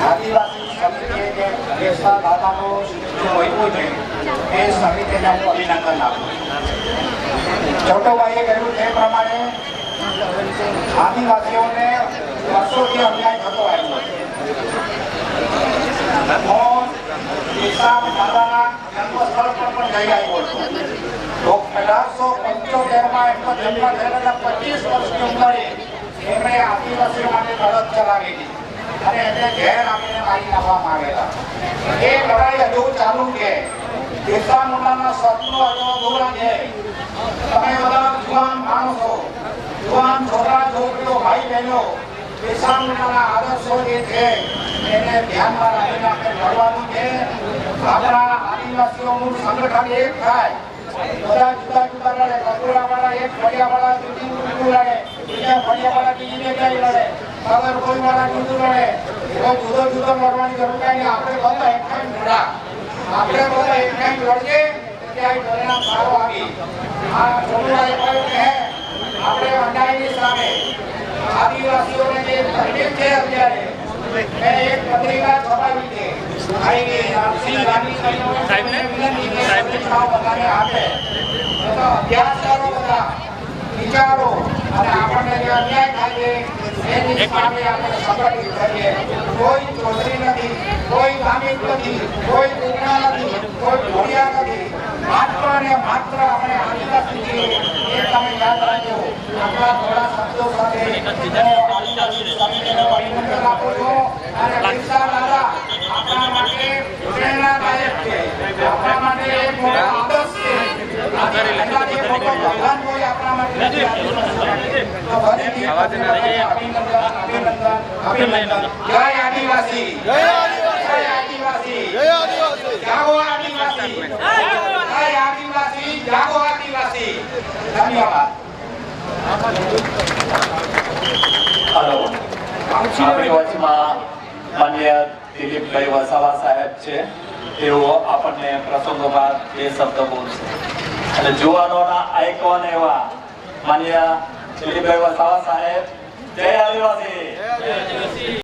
આદિવાસી સમિતિએ જે દેશના દાદાનું છે એ સમિતિને હું અભિનંદન આપું છોટોભાઈએ કહ્યું તે પ્રમાણે આદિવાસીઓને વર્ષોથી અન્યાય થતો આવ્યો છે. દાદાના જન્મસ્થળ પણ જઈ આવ્યો છું. અઢારસો પંચોતેરમાં એમનો જન્મ થયેલા પચીસ વર્ષની ઉંમરે એમણે આદિવાસીઓ માટે લડત ચલાવેલી અને એને ઝેર આપીને મારી નાખવામાં આવેલા એ લડાઈ હજુ ચાલુ છે. બિરસા મુંડાના સપનો હજુ અધૂરા છે. તમે બધા જુવાન માણસો, જુવાન છોકરા, છોકરીઓ, ભાઈ બહેનો બિરસા મુંડાના આદર્શો જે છે, એને ધ્યાનમાં રાખીને આપણે લડવાનું છે. આપણા આદિવાસીઓનું સંગઠન એક થાય. બધા જુદા જુદા લડે. કપૂરાવાળા એક, ફળિયાવાળા જુદી જુદી લડે બીજા ફળિયાવાળા બીજી જગ્યાએ લડે. સદર કોઈવાળા જુદું લડે એવો જુદો જુદો લડવાની જરૂર કાંઈ નહીં. આપણે બધા એક ટાઈમ લડા આપણે બધા એક ટાઈમ લડીએ ત્યારે પરિણામ સારું આવી. આ છોકરાએ કહ્યું કે આપણે અન્યાયની સામે આદિવાસીઓને જે તકલીફ છે અત્યારે મેં એક પત્રિકા છપાવી છે. ગાંધી સાહેબને વિનંતી કે પત્રિકાઓ બધાને આપે તો અભ્યાસ કરો બધા. વિચારો. અને આપણને જે અન્યાય થાય છે એની સામે આપણે સંગઠિત કરીએ કોઈ ચૌધરી નથી કોઈ ગામિત નથી કોઈ કુકડા નથી કોઈ ઢોળિયા નથી. માત્ર ને માત્ર આપણે આદિવાસી છીએ એ તમે યાદ રાખજો. આપણા થોડા શબ્દો સાથે આદિવાસી સમિતિને અભિનંદન આપું છું. અને બિરસા દાદા આપણા માટે પ્રેરણાદાયક છે. આપણા માટે એક મોટો આદર્શ છે. એનાથી મોટો ભગવાન જય આદિવાસી જય આદિવાસી જય આદિવાસી માન્ય દિલીપભાઈ વસાવા સાહેબ છે, તેઓ આપણને પ્રસંગોમાં બે શબ્દ બોલશે. અને જુવાનોના આઇકોન એવા માન્ય દિલીપભાઈ વસાવા સાહેબ જય આદિવાસી